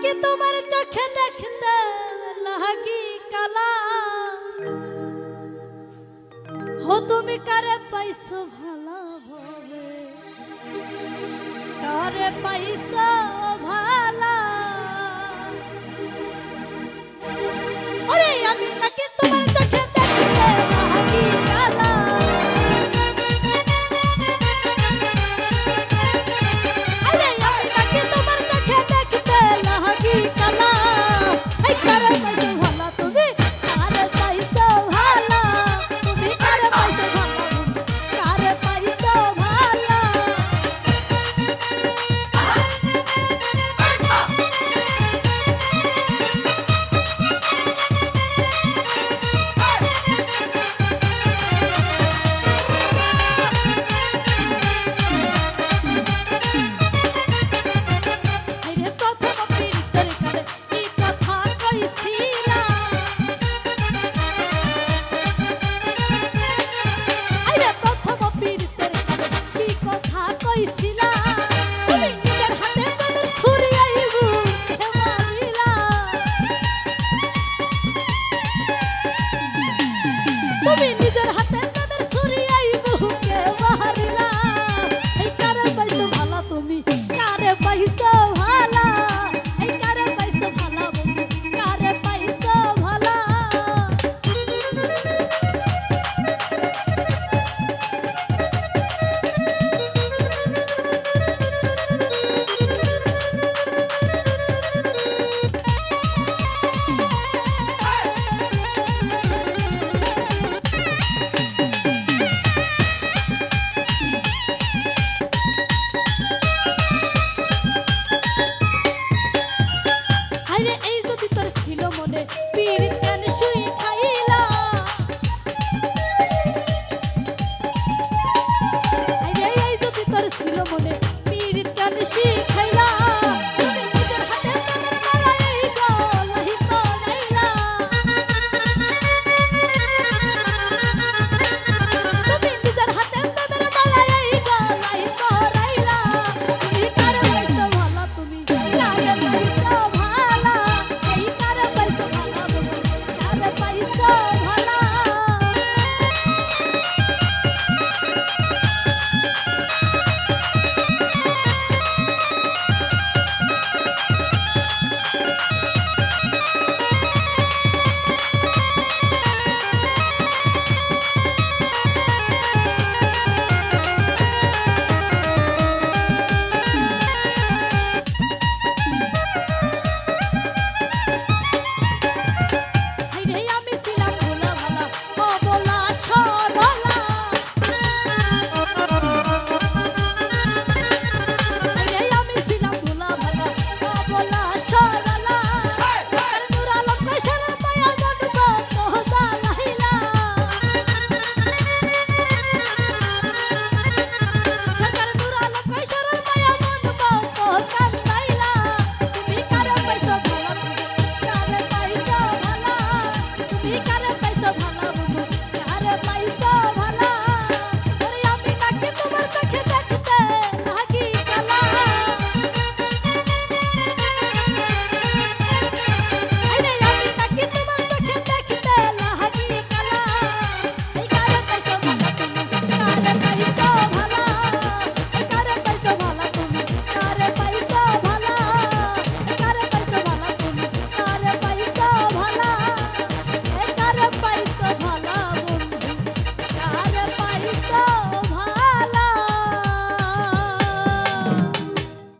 তোমাকে তোমার চোখে দেখতে লাগি কালা হো, তুমি কারে পাইছো ভালো হবে কারে পাইছো ভালো তুমি নিজের হাতে